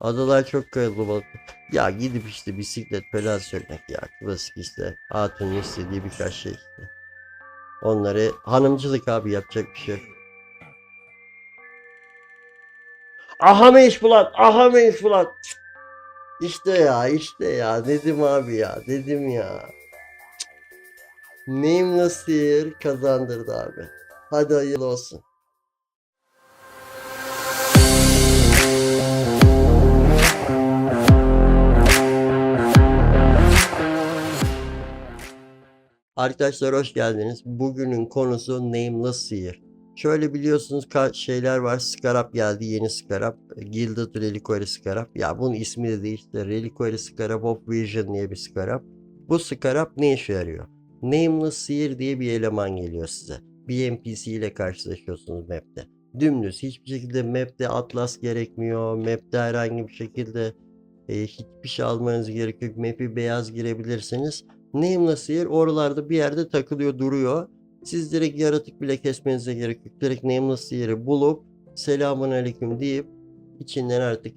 Adalar çok kalabalık. Ya gidip işte bisiklet falan sürmek ya. Klasik işte. Hatunun istediği birkaç şey işte. Onları hanımcılık abi yapacak bir şey. Aha Meş Bulat, aha Meş Bulat. İşte ya, işte ya. Dedim abi ya, dedim ya. Neyim nasıl kazandırdı abi. Hadi hayırlı olsun. Arkadaşlar hoş geldiniz. Bugünün konusu Nameless Seer. Şöyle biliyorsunuz şeyler var. Scarab geldi. Yeni Scarab. Gilded Reliquary Scarab. Ya bunun ismi de değişti. Reliquary Scarab of Vision diye bir Scarab. Bu Scarab ne işe yarıyor? Nameless Seer diye bir eleman geliyor size. Bir NPC ile karşılaşıyorsunuz map'te. Dümdüz hiçbir şekilde map'te atlas gerekmiyor. Map'te herhangi bir şekilde e, hiçbir şey almanız gerekiyor. Map'i beyaz girebilirsiniz. Nameless Seer oralarda bir yerde takılıyor duruyor. Siz direkt yaratık bile kesmenize gerek yok. Direkt Nameless Seer'i bulup selamun aleyküm deyip içinden artık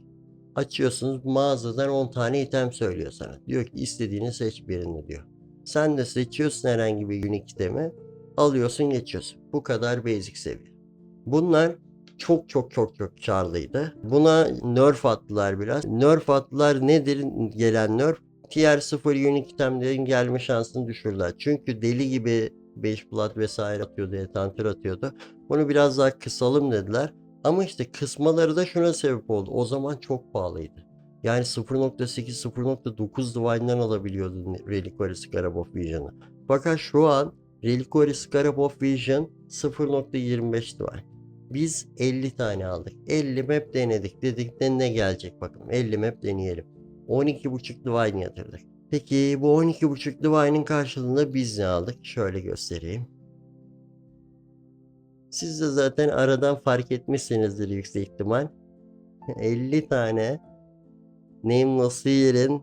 açıyorsunuz. Mağazadan 10 tane item söylüyor sana. Diyor ki istediğini seç birini diyor. Sen de seçiyorsun herhangi bir unique itemi. Alıyorsun geçiyorsun. Bu kadar basic seviye. Bunlar çok çok çok çok karlıydı. Buna nerf attılar biraz. Nerf attılar nedir gelen nerf? Tier 0 unique itemlerin gelme şansını düşürdüler. Çünkü deli gibi 5 plat vesaire atıyordu, etantir atıyordu. Bunu biraz daha kısalım dediler. Ama işte kısmaları da şuna sebep oldu. O zaman çok pahalıydı. Yani 0.8 0.9 Divine'dan alabiliyordun Reliquary Scarab of Vision'ı. Fakat şu an Reliquary Scarab of Vision 0.25 Divine. Biz 50 tane aldık. 50 map denedik. Dedik de ne gelecek bakalım. 50 map deneyelim. 12.5 Divine yatırdık. Peki bu 12.5 Divine'in karşılığında biz ne aldık? Şöyle göstereyim. Siz de zaten aradan fark etmişsinizdir yüksek ihtimal. 50 tane Nameless Seer'in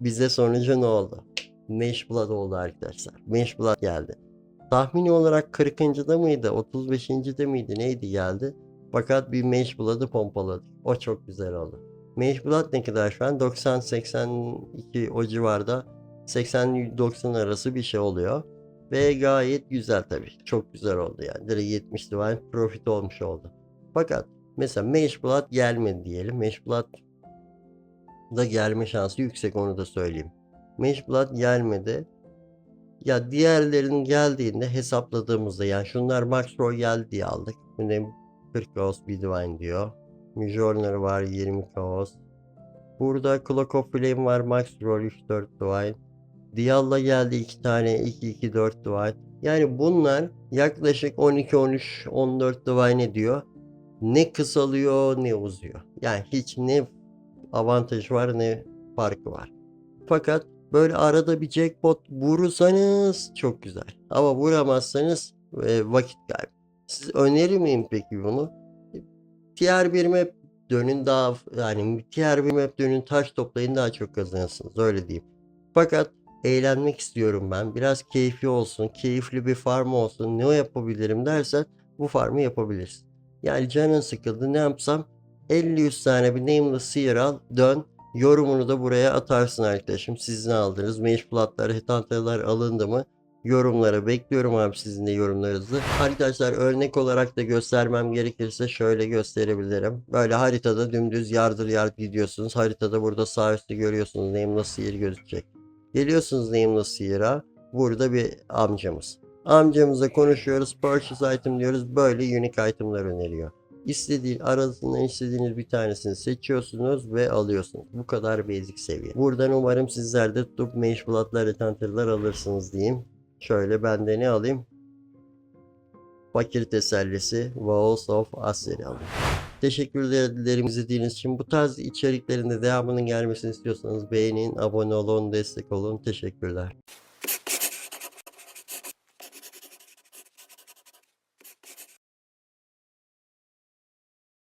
bize sonucu ne oldu? Mesh Blood oldu arkadaşlar. Mesh Blood geldi. Tahmini olarak 40. da mıydı? 35. de miydi? Neydi geldi? Fakat bir Mesh Blood'ı pompaladık. O çok güzel oldu. Mage Blood ne kadar şu an? 90-82 o civarda. 80-90 arası bir şey oluyor. Ve gayet güzel tabii. Çok güzel oldu yani. Direkt 70 divine profit olmuş oldu. Fakat mesela Mage Blood gelmedi diyelim. Mage Blood da gelme şansı yüksek onu da söyleyeyim. Mage Blood gelmedi. Ya diğerlerinin geldiğinde hesapladığımızda yani şunlar Max Roy geldi diye aldık. Bu ne 40 Ghost bir Divine diyor. Mjolnir var 20 Kaos. Burada Clock of Flame var Max Roll 3-4 Divine. Dial'la geldi 2 tane 2-2-4 Divine. Yani bunlar yaklaşık 12-13-14 Divine ediyor. Ne kısalıyor ne uzuyor. Yani hiç ne avantaj var ne farkı var. Fakat böyle arada bir jackpot vurursanız çok güzel. Ama vuramazsanız e, vakit kaybı. Siz önerir miyim peki bunu? Tier 1 map dönün daha yani tier 1 map dönün taş toplayın daha çok kazanırsınız öyle diyeyim. Fakat eğlenmek istiyorum ben. Biraz keyfi olsun, keyifli bir farm olsun. Ne yapabilirim dersen bu farmı yapabilirsin. Yani canın sıkıldı ne yapsam 50-100 tane bir Nameless Seer al dön yorumunu da buraya atarsın arkadaşım. Siz ne aldınız? Mage Blood'lar, Hetantalar alındı mı? Yorumlara bekliyorum abi sizin de yorumlarınızı. Arkadaşlar örnek olarak da göstermem gerekirse şöyle gösterebilirim. Böyle haritada dümdüz yardır yard gidiyorsunuz. Haritada burada sağ üstte görüyorsunuz Nameless Seer gözükecek. Geliyorsunuz Nameless Seer'a. Burada bir amcamız. Amcamızla konuşuyoruz. Purchase item diyoruz. Böyle unique itemlar öneriyor. İstediğin arasından istediğiniz bir tanesini seçiyorsunuz ve alıyorsunuz. Bu kadar basic seviye. Buradan umarım sizler de tutup Mage Blood'lar, alırsınız diyeyim. Şöyle ben de ne alayım? Fakir tesellisi Walls of Aseri alayım. Teşekkür ederim izlediğiniz için. Bu tarz içeriklerin de devamının gelmesini istiyorsanız beğenin, abone olun, destek olun. Teşekkürler.